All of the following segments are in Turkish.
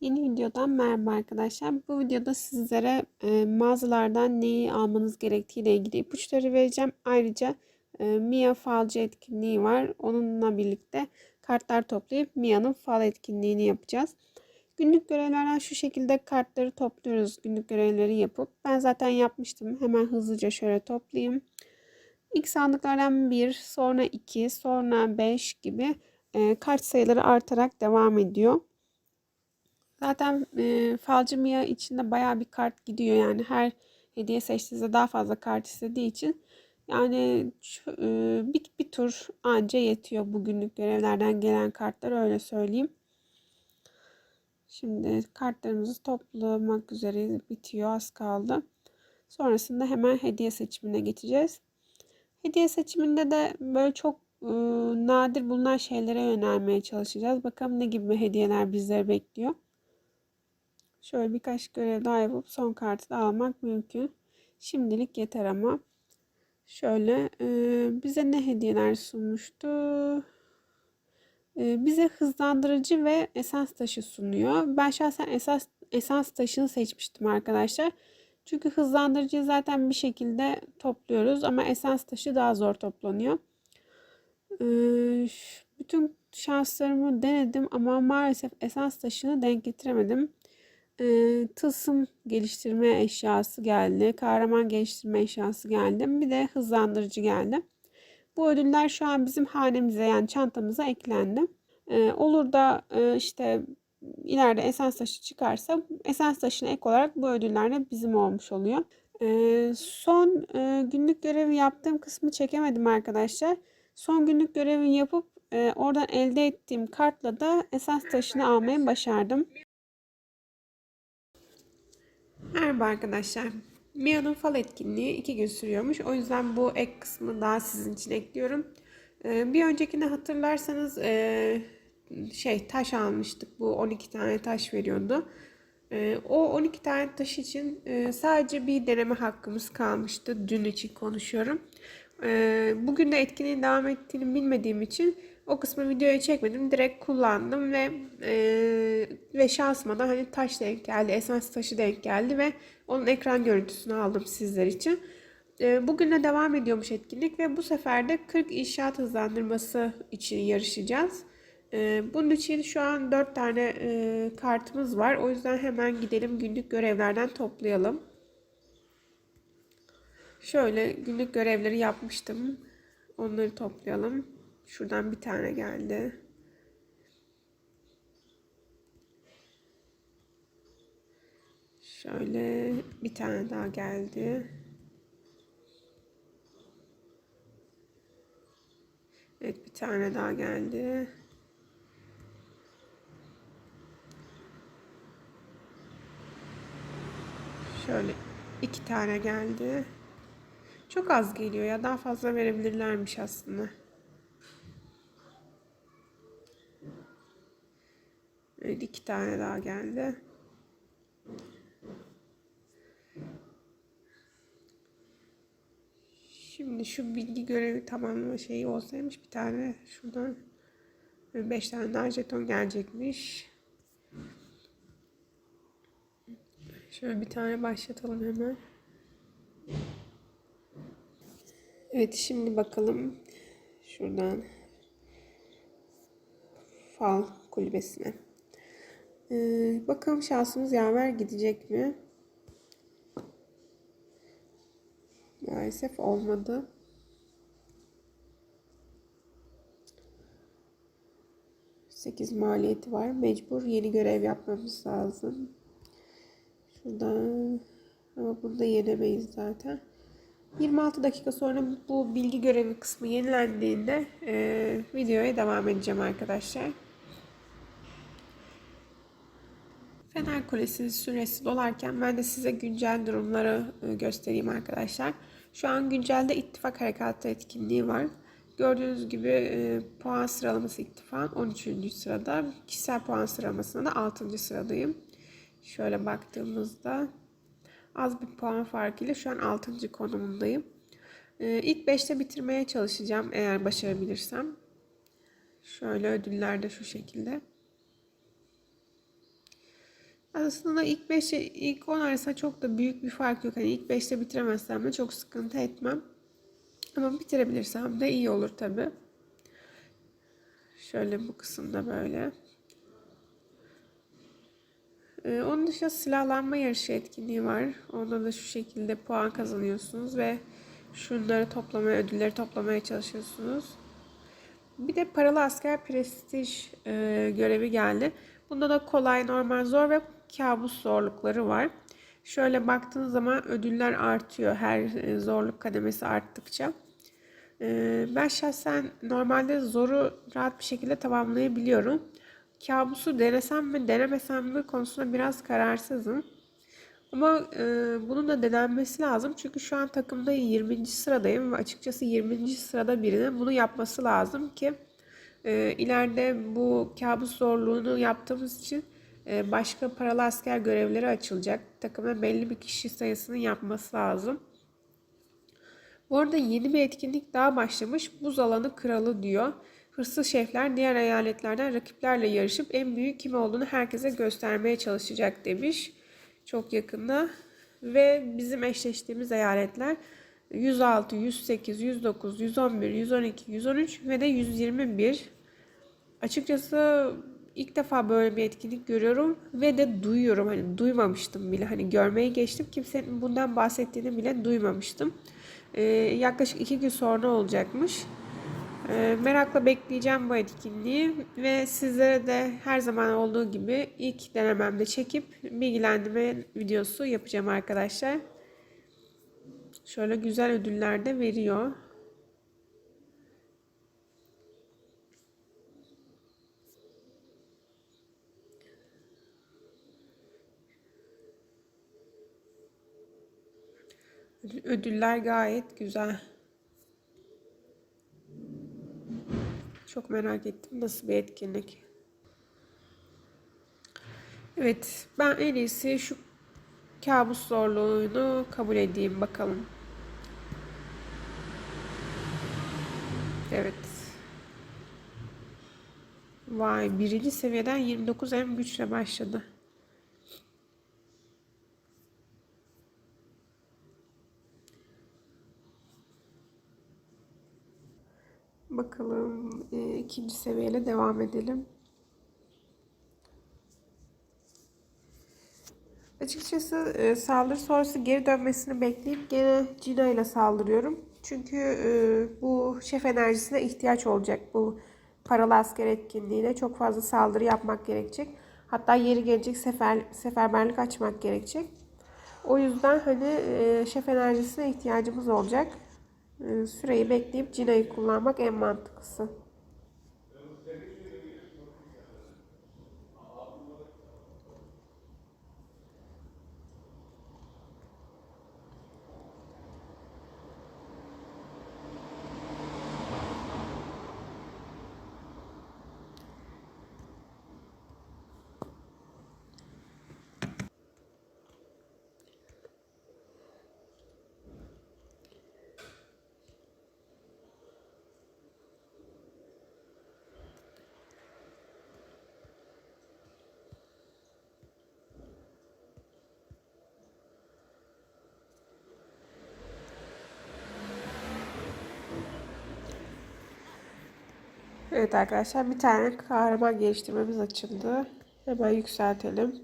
Yeni videodan merhaba arkadaşlar. Bu videoda sizlere e, mağazalardan neyi almanız gerektiği ile ilgili ipuçları vereceğim. Ayrıca e, Mia falcı etkinliği var. Onunla birlikte kartlar toplayıp Mia'nın fal etkinliğini yapacağız. Günlük görevlerden şu şekilde kartları topluyoruz. Günlük görevleri yapıp. Ben zaten yapmıştım. Hemen hızlıca şöyle toplayayım. İlk sandıklardan 1, sonra 2, sonra 5 gibi e, kart sayıları artarak devam ediyor. Zaten e, falcı Mia içinde bayağı bir kart gidiyor yani her hediye seçtiğinizde daha fazla kart istediği için yani şu, e, bir, bir tur anca yetiyor bugünlük görevlerden gelen kartlar öyle söyleyeyim. Şimdi kartlarımızı toplamak üzere bitiyor az kaldı. Sonrasında hemen hediye seçimine geçeceğiz. Hediye seçiminde de böyle çok e, nadir bulunan şeylere yönelmeye çalışacağız. Bakalım ne gibi hediyeler bizleri bekliyor. Şöyle birkaç görev daha yapıp son kartı da almak mümkün. Şimdilik yeter ama. Şöyle e, bize ne hediyeler sunmuştu? E, bize hızlandırıcı ve esans taşı sunuyor. Ben şahsen esas esans taşını seçmiştim arkadaşlar. Çünkü hızlandırıcıyı zaten bir şekilde topluyoruz ama esans taşı daha zor toplanıyor. E, bütün şanslarımı denedim ama maalesef esans taşını denk getiremedim e, tılsım geliştirme eşyası geldi. Kahraman geliştirme eşyası geldi. Bir de hızlandırıcı geldi. Bu ödüller şu an bizim hanemize yani çantamıza eklendi. E, olur da e, işte ileride esans taşı çıkarsa esans taşına ek olarak bu ödüller de bizim olmuş oluyor. E, son e, günlük görevi yaptığım kısmı çekemedim arkadaşlar. Son günlük görevi yapıp e, oradan elde ettiğim kartla da esans taşını almayı başardım. Merhaba arkadaşlar. Mia'nın fal etkinliği iki gün sürüyormuş. O yüzden bu ek kısmı daha sizin için ekliyorum. Ee, bir öncekini hatırlarsanız e, şey taş almıştık. Bu 12 tane taş veriyordu. E, o 12 tane taş için e, sadece bir deneme hakkımız kalmıştı. Dün için konuşuyorum. Bugün de etkinliğin devam ettiğini bilmediğim için o kısmı videoya çekmedim. Direkt kullandım ve e, ve şansıma da hani taş denk geldi. Esans taşı denk geldi ve onun ekran görüntüsünü aldım sizler için. E, bugüne devam ediyormuş etkinlik ve bu sefer de 40 inşaat hızlandırması için yarışacağız. E, bunun için şu an 4 tane e, kartımız var. O yüzden hemen gidelim günlük görevlerden toplayalım. Şöyle günlük görevleri yapmıştım. Onları toplayalım. Şuradan bir tane geldi. Şöyle bir tane daha geldi. Evet bir tane daha geldi. Şöyle iki tane geldi. Çok az geliyor ya. Daha fazla verebilirlermiş aslında. Evet iki tane daha geldi. Şimdi şu bilgi görevi tamamlama şeyi olsaymış bir tane şuradan beş tane daha jeton gelecekmiş. Şöyle bir tane başlatalım hemen. Evet şimdi bakalım şuradan fal kulübesine. Ee, bakalım şansımız yaver gidecek mi? Maalesef olmadı. Sekiz maliyeti var. Mecbur yeni görev yapmamız lazım. Şuradan ama burada yenemeyiz zaten. 26 dakika sonra bu bilgi görevi kısmı yenilendiğinde e, videoya devam edeceğim arkadaşlar. Fener Kulesi süresi dolarken ben de size güncel durumları e, göstereyim arkadaşlar. Şu an güncelde ittifak harekatı etkinliği var. Gördüğünüz gibi e, puan sıralaması ittifak 13. sırada. Kişisel puan sıralamasında da 6. sıradayım. Şöyle baktığımızda az bir puan farkıyla şu an 6. konumundayım. E, ilk 5'te bitirmeye çalışacağım eğer başarabilirsem. Şöyle ödüller de şu şekilde. Aslında ilk 5 ilk 10 arasında çok da büyük bir fark yok. Hani ilk 5'te bitiremezsem de çok sıkıntı etmem. Ama bitirebilirsem de iyi olur tabi. Şöyle bu kısımda böyle. Ee, onun dışında silahlanma yarışı etkinliği var. Onda da şu şekilde puan kazanıyorsunuz ve şunları toplamaya, ödülleri toplamaya çalışıyorsunuz. Bir de paralı asker prestij e, görevi geldi. Bunda da kolay, normal, zor ve kabus zorlukları var. Şöyle baktığınız zaman ödüller artıyor her e, zorluk kademesi arttıkça. E, ben şahsen normalde zoru rahat bir şekilde tamamlayabiliyorum. Kabusu denesem mi denemesem mi konusunda biraz kararsızım. Ama e, bunun da denenmesi lazım. Çünkü şu an takımda 20. sıradayım ve açıkçası 20. sırada birinin bunu yapması lazım ki e, ileride bu kabus zorluğunu yaptığımız için başka paralı asker görevleri açılacak. Takımda belli bir kişi sayısının yapması lazım. Bu arada yeni bir etkinlik daha başlamış. Buz alanı kralı diyor. Hırsız şefler diğer eyaletlerden rakiplerle yarışıp en büyük kim olduğunu herkese göstermeye çalışacak demiş. Çok yakında. Ve bizim eşleştiğimiz eyaletler 106, 108, 109, 111, 112, 113 ve de 121. Açıkçası ilk defa böyle bir etkinlik görüyorum ve de duyuyorum. Hani duymamıştım bile. Hani görmeyi geçtim. Kimsenin bundan bahsettiğini bile duymamıştım. Ee, yaklaşık iki gün sonra olacakmış. Ee, merakla bekleyeceğim bu etkinliği ve sizlere de her zaman olduğu gibi ilk denememde çekip bilgilendirme videosu yapacağım arkadaşlar. Şöyle güzel ödüller de veriyor. Ödüller gayet güzel. Çok merak ettim nasıl bir etkinlik. Evet, ben en iyisi şu kabus zorluğunu kabul edeyim bakalım. Evet. Vay, birinci seviyeden 29 en güçle başladı. Bakalım e, ikinci seviyeyle devam edelim. Açıkçası e, saldırı sonrası geri dönmesini bekleyip gene Cina ile saldırıyorum. Çünkü e, bu şef enerjisine ihtiyaç olacak bu paralı asker etkinliğine. Çok fazla saldırı yapmak gerekecek. Hatta yeri gelecek sefer, seferberlik açmak gerekecek. O yüzden hani e, şef enerjisine ihtiyacımız olacak. E, süreyi bekleyip Cina'yı kullanmak en mantıklısı. Evet arkadaşlar bir tane kahraman geliştirmemiz açıldı. Hemen yükseltelim.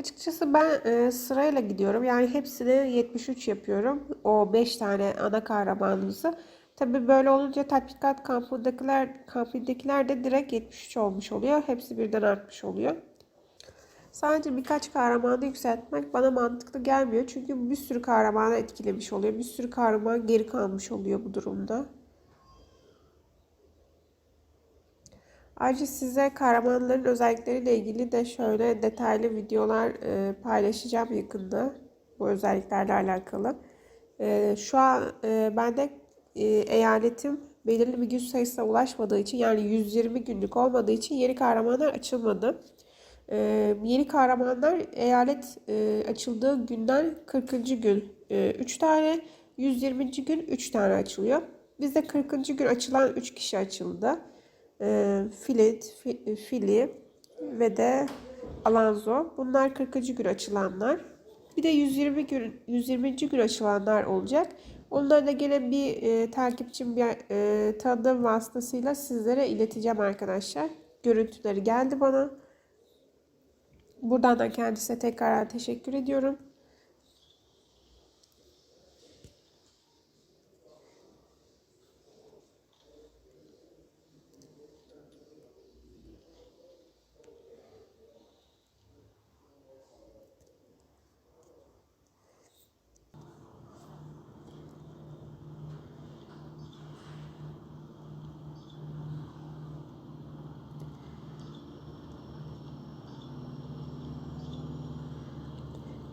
Açıkçası ben e, sırayla gidiyorum. Yani hepsini 73 yapıyorum. O 5 tane ana kahramanımızı. Tabi böyle olunca tatbikat kampındakiler, kampındakiler de direkt 73 olmuş oluyor. Hepsi birden artmış oluyor. Sadece birkaç kahramanı yükseltmek bana mantıklı gelmiyor. Çünkü bir sürü kahramanı etkilemiş oluyor. Bir sürü kahraman geri kalmış oluyor bu durumda. Ayrıca size kahramanların özellikleriyle ilgili de şöyle detaylı videolar e, paylaşacağım yakında. Bu özelliklerle alakalı. E, şu an e, bende e, eyaletim belirli bir gün sayısına ulaşmadığı için yani 120 günlük olmadığı için yeni kahramanlar açılmadı. E, yeni kahramanlar eyalet e, açıldığı günden 40. gün e, 3 tane, 120. gün 3 tane açılıyor. Bizde 40. gün açılan 3 kişi açıldı e, filet, fi, fili ve de Alanzo. Bunlar 40. gün açılanlar. Bir de 120 gün 120. gün açılanlar olacak. Onları da gene bir e, takipçim bir e, tanıdığım vasıtasıyla sizlere ileteceğim arkadaşlar. Görüntüleri geldi bana. Buradan da kendisine tekrar teşekkür ediyorum.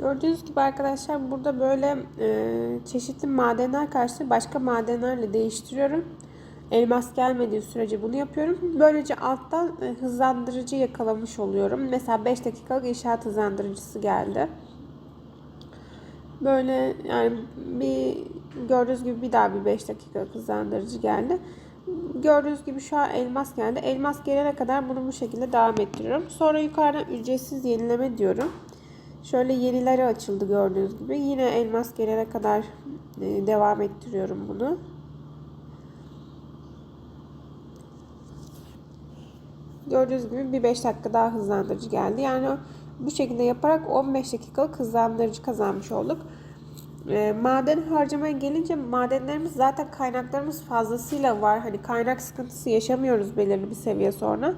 Gördüğünüz gibi arkadaşlar burada böyle e, çeşitli madenler karşı başka madenlerle değiştiriyorum. Elmas gelmediği sürece bunu yapıyorum. Böylece alttan e, hızlandırıcı yakalamış oluyorum. Mesela 5 dakikalık inşaat hızlandırıcısı geldi. Böyle yani bir gördüğünüz gibi bir daha bir 5 dakikalık hızlandırıcı geldi. Gördüğünüz gibi şu an elmas geldi. Elmas gelene kadar bunu bu şekilde devam ettiriyorum. Sonra yukarıdan ücretsiz yenileme diyorum. Şöyle yenileri açıldı gördüğünüz gibi. Yine elmas gelene kadar e, devam ettiriyorum bunu. Gördüğünüz gibi bir 5 dakika daha hızlandırıcı geldi. Yani bu şekilde yaparak 15 dakikalık hızlandırıcı kazanmış olduk. E, maden harcamaya gelince madenlerimiz zaten kaynaklarımız fazlasıyla var. Hani kaynak sıkıntısı yaşamıyoruz belirli bir seviye sonra.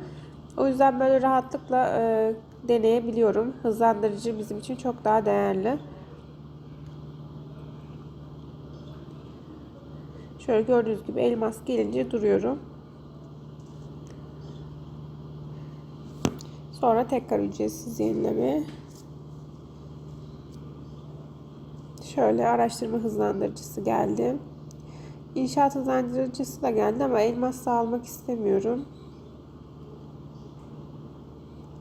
O yüzden böyle rahatlıkla e, deneyebiliyorum. Hızlandırıcı bizim için çok daha değerli. Şöyle gördüğünüz gibi elmas gelince duruyorum. Sonra tekrar ücretsiz yenileme. Şöyle araştırma hızlandırıcısı geldi. İnşaat hızlandırıcısı da geldi ama elmas almak istemiyorum.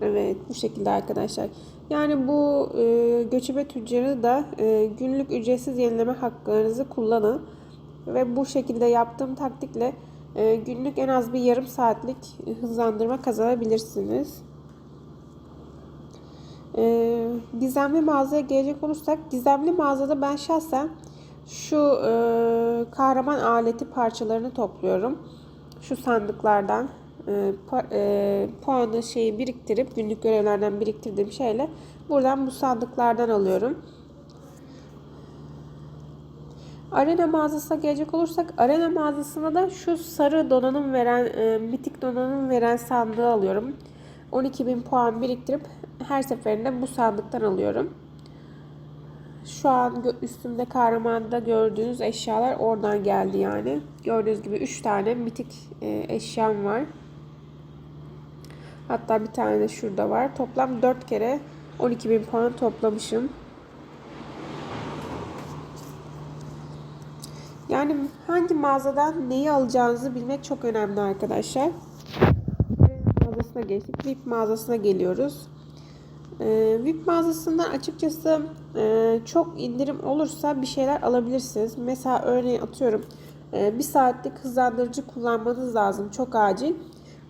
Evet bu şekilde arkadaşlar. Yani bu e, göçebe tüccarı da e, günlük ücretsiz yenileme haklarınızı kullanın. Ve bu şekilde yaptığım taktikle e, günlük en az bir yarım saatlik hızlandırma kazanabilirsiniz. E, gizemli mağazaya gelecek olursak gizemli mağazada ben şahsen şu e, kahraman aleti parçalarını topluyorum. Şu sandıklardan e, e, puanı şeyi biriktirip günlük görevlerden biriktirdiğim şeyle buradan bu sandıklardan alıyorum. Arena mağazasına gelecek olursak arena mağazasına da şu sarı donanım veren e, mitik donanım veren sandığı alıyorum. 12.000 puan biriktirip her seferinde bu sandıktan alıyorum. Şu an üstümde kahramanda gördüğünüz eşyalar oradan geldi yani. Gördüğünüz gibi 3 tane mitik eşyam var. Hatta bir tane de şurada var. Toplam 4 kere 12.000 puan toplamışım. Yani hangi mağazadan neyi alacağınızı bilmek çok önemli arkadaşlar. Mağazasına geçtik. VIP mağazasına geliyoruz. Ee, VIP mağazasından açıkçası e, çok indirim olursa bir şeyler alabilirsiniz. Mesela örneğin atıyorum e, bir saatlik hızlandırıcı kullanmanız lazım. Çok acil.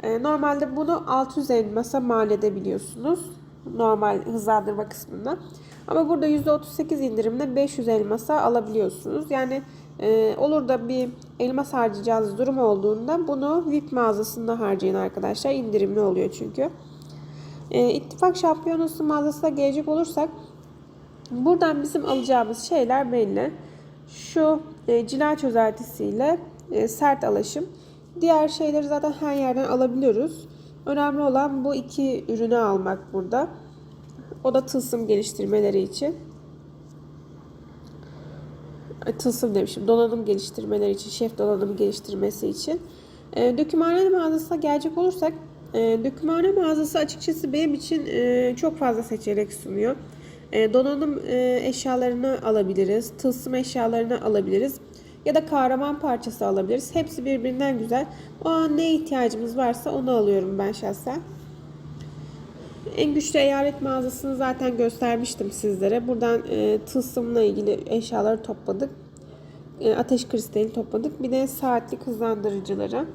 Ee, normalde bunu 600 elmasa mal edebiliyorsunuz. Normal hızlandırma kısmında. Ama burada %38 indirimle 500 elmasa alabiliyorsunuz. Yani e, olur da bir elmas harcayacağınız durum olduğunda bunu VIP mağazasında harcayın arkadaşlar. İndirimli oluyor çünkü. E, İttifak Şampiyonası mağazasına gelecek olursak buradan bizim alacağımız şeyler belli. Şu e, cila çözeltisiyle e, sert alaşım. Diğer şeyleri zaten her yerden alabiliyoruz. Önemli olan bu iki ürünü almak burada. O da tılsım geliştirmeleri için. Tılsım demişim. Donanım geliştirmeleri için, şef donanım geliştirmesi için. E, dökümhane mağazasına gelecek olursak, e, dökümhane mağazası açıkçası benim için e, çok fazla seçenek sunuyor. E, donanım e, eşyalarını alabiliriz. Tılsım eşyalarını alabiliriz ya da kahraman parçası alabiliriz. Hepsi birbirinden güzel. O an ne ihtiyacımız varsa onu alıyorum ben şahsen. En güçlü eyalet mağazasını zaten göstermiştim sizlere. Buradan e, tılsımla ilgili eşyaları topladık. E, ateş kristali topladık. Bir de saatlik hızlandırıcıları.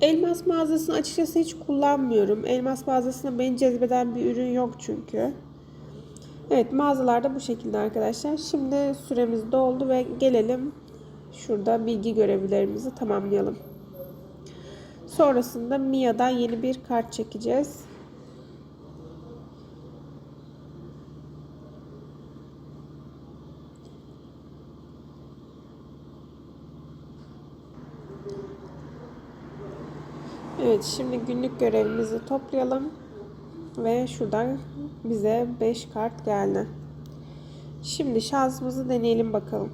Elmas mağazasını açıkçası hiç kullanmıyorum. Elmas mağazasında beni cezbeden bir ürün yok çünkü. Evet mağazalarda bu şekilde arkadaşlar. Şimdi süremiz doldu ve gelelim şurada bilgi görevlerimizi tamamlayalım. Sonrasında Mia'dan yeni bir kart çekeceğiz. Evet şimdi günlük görevimizi toplayalım. Ve şuradan bize 5 kart geldi. Şimdi şansımızı deneyelim bakalım.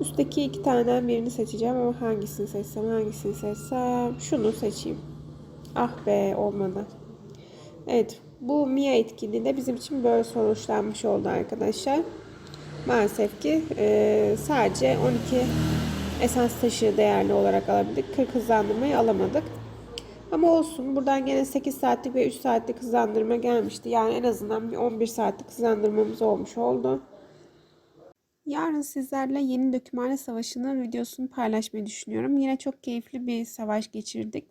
Üstteki iki taneden birini seçeceğim ama hangisini seçsem hangisini seçsem şunu seçeyim. Ah be olmadı. Evet bu Mia etkinliği de bizim için böyle sonuçlanmış oldu arkadaşlar. Maalesef ki e, sadece 12 esans taşı değerli olarak alabildik. 40 hızlandırmayı alamadık. Ama olsun. Buradan gene 8 saatlik ve 3 saatlik hızlandırma gelmişti. Yani en azından bir 11 saatlik hızlandırmamız olmuş oldu. Yarın sizlerle yeni dökümhane savaşının videosunu paylaşmayı düşünüyorum. Yine çok keyifli bir savaş geçirdik.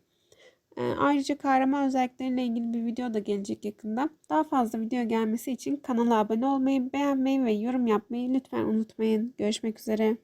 Ee, ayrıca kahraman özellikleriyle ilgili bir video da gelecek yakında. Daha fazla video gelmesi için kanala abone olmayı, beğenmeyi ve yorum yapmayı lütfen unutmayın. Görüşmek üzere.